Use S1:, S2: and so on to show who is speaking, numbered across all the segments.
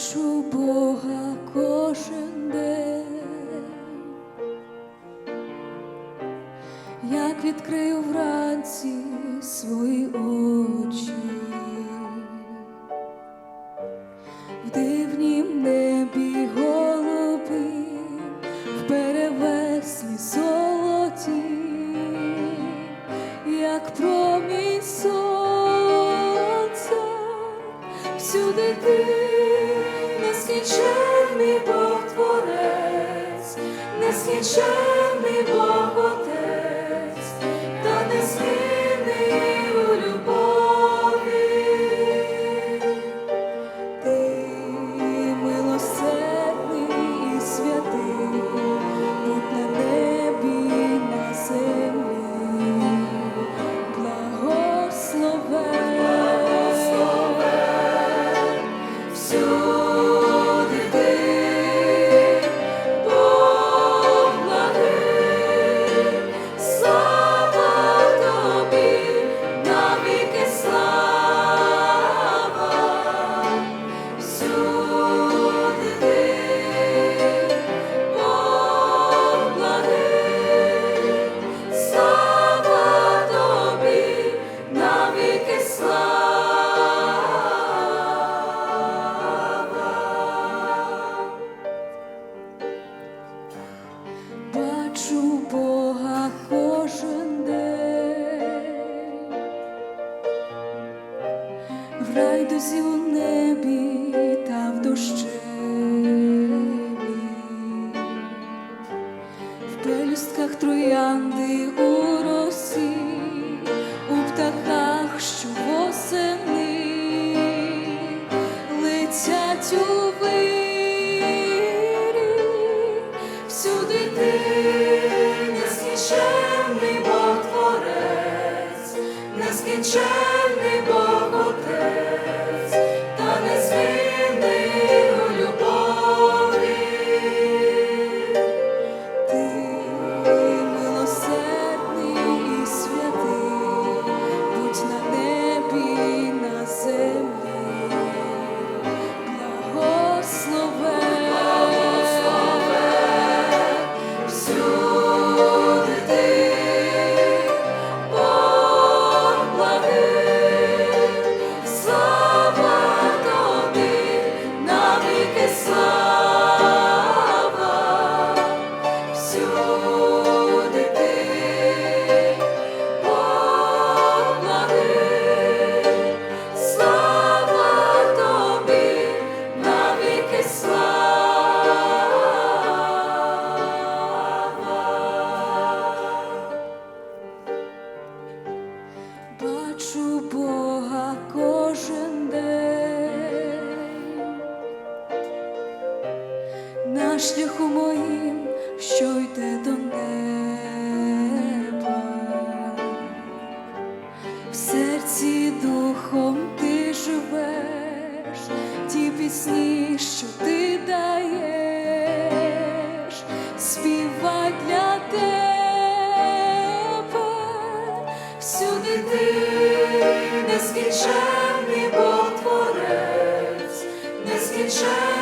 S1: Бачу Бога кожен день, як відкрию вранці свої очі, в дивнім небі голуби, в перевесні золоті, як промінь сонця всюди ти нескінченний Бог Творець, нескінченний Бог Отець, слава. В у небі та в дощеві, в пелюстках троянди у росі, у птахах, що восени летять у вирі, всюди ти нескінченний Бог Творець, нескінченний шляху моїм, що йде до неба, в серці духом ти живеш, ті пісні, що ти даєш, співай для тебе, всюди ти нескінченний Бог творець, нескінченний.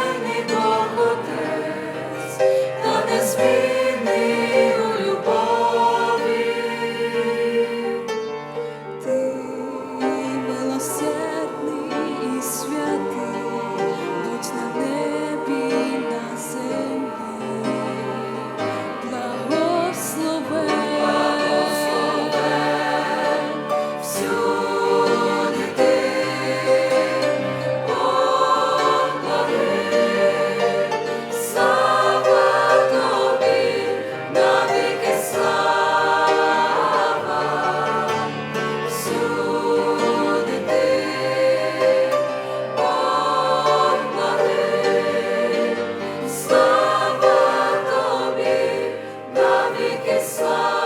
S1: віки слава.